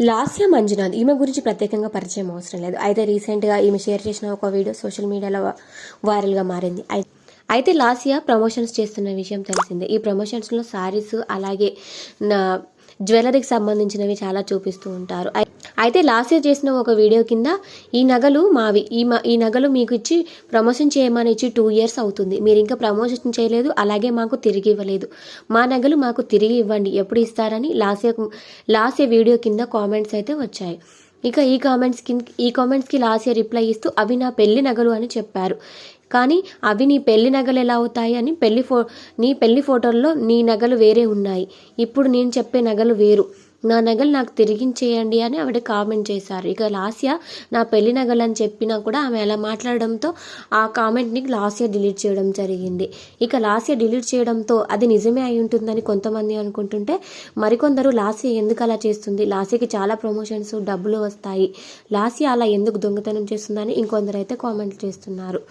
లాస్య మంజునాథ్ ఈమె గురించి ప్రత్యేకంగా పరిచయం అవసరం లేదు. అయితే రీసెంట్గా ఈమె షేర్ చేసిన ఒక వీడియో సోషల్ మీడియాలో వైరల్గా మారింది. అయితే లాస్య ప్రమోషన్స్ చేస్తున్న విషయం తెలిసిందే. ఈ ప్రమోషన్స్లో శారీస్ అలాగే నా జ్యువెలరీకి సంబంధించినవి చాలా చూపిస్తూ ఉంటారు. అయితే అయితే ఇయర్ చేసిన ఒక వీడియో కింద ఈ నగలు మావి ఈ మ- ఈ నగలు మీకు ఇచ్చి ప్రమోషన్ చేయమని ఇచ్చి టూ ఇయర్స్ అవుతుంది. మీరు ఇంకా ప్రమోషన్ చేయలేదు అలాగే మాకు తిరిగి ఇవ్వలేదు. మా నగలు మాకు తిరిగి ఇవ్వండి ఎప్పుడు ఇస్తారని లాస్య ఇయర్ వీడియో కింద కామెంట్స్ అయితే వచ్చాయి. ఇక ఈ కామెంట్స్ కింద ఈ కామెంట్స్కి లాస్య రిప్లై ఇస్తూ అవి నా పెళ్ళి నగలు అని చెప్పారు. కానీ అవి నీ పెళ్ళి నగలు ఎలా అవుతాయి అని పెళ్ళి ఫో నీ పెళ్ళి ఫోటోల్లో నీ నగలు వేరే ఉన్నాయి. ఇప్పుడు నేను చెప్పే నగలు వేరు. నా నగలు నాకు తిరిగించేయండి అని ఆవిడ కామెంట్ చేశారు. ఇక లాస్య నా పెళ్ళి నగలు అని చెప్పినా కూడా ఆమె అలా మాట్లాడడంతో ఆ కామెంట్ని లాస్య డిలీట్ చేయడం జరిగింది. ఇక లాస్య డిలీట్ చేయడంతో అది నిజమే అయి ఉంటుందని కొంతమంది అనుకుంటుంటే మరికొందరు లాస్య ఎందుకు అలా చేస్తుంది? లాస్యకి చాలా ప్రమోషన్స్ డబ్బులు వస్తాయి. లాస్య అలా ఎందుకు దొంగతనం చేస్తుందని ఇంకొందరు అయితే కామెంట్ చేస్తున్నారు.